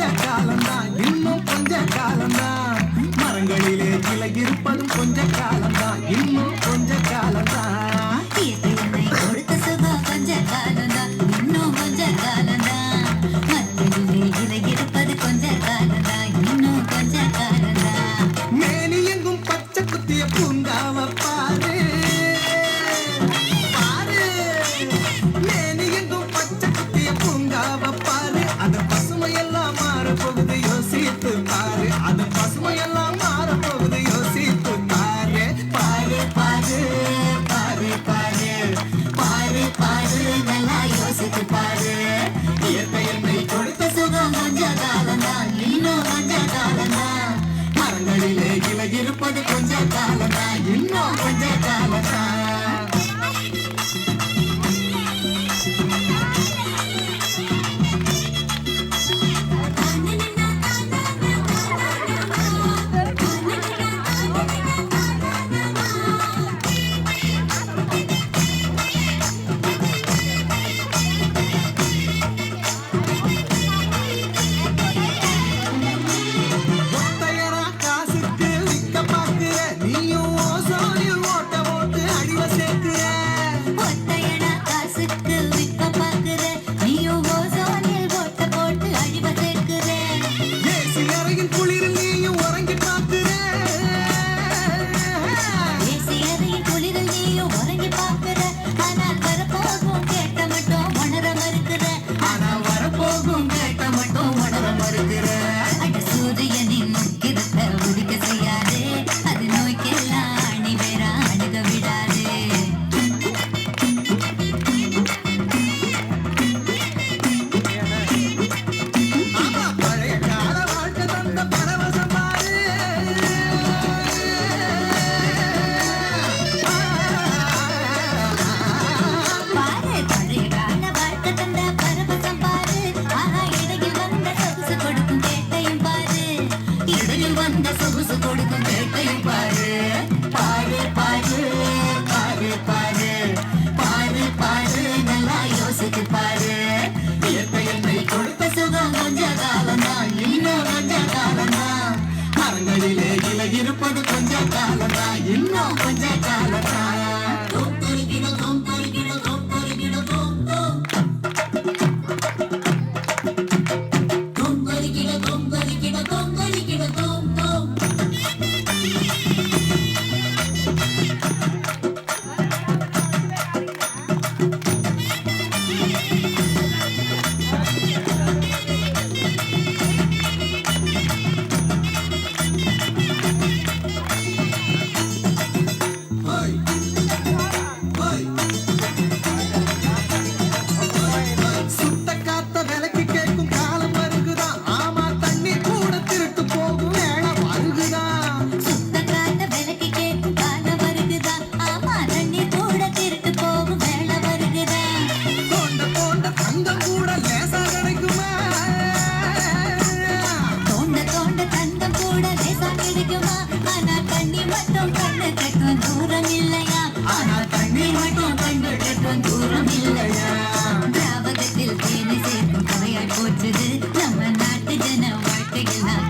கொஞ்ச இன்னும் கொஞ்ச காலம்தான். மரங்களிலே கிளை இருப்பதும் கொஞ்ச காலம்தான். இன்னும் கொஞ்ச காலம்தான். இருப்பது கொஞ்ச காலமா? இன்னும் மட்டும் கண்ணுக்கட்டும் தூரம் இல்லையா ஆனால் திராவகத்தில் தேனி சேர்க்கும் குறையா போச்சது நம்ம நாட்டு ஜன வாழ்க்கையில் நான்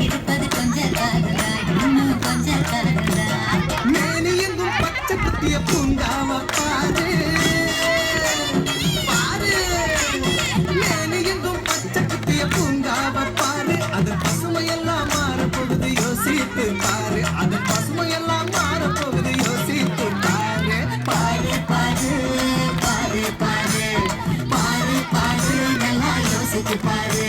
இருப்பது கொஞ்ச காலந்தாய் இன்னும் கொஞ்ச காலந்தாய் மேனி எங்கும் பச்சை குத்திய பூங்காம பாரு. பாரு. மேனி எங்கும் பச்சை குத்திய பூங்காம பாரு. அதன் பசுமையெல்லாம் மாறப்பொழுது யோசித்து பாரு. அதன் நல்லா யோசித்து பாரு.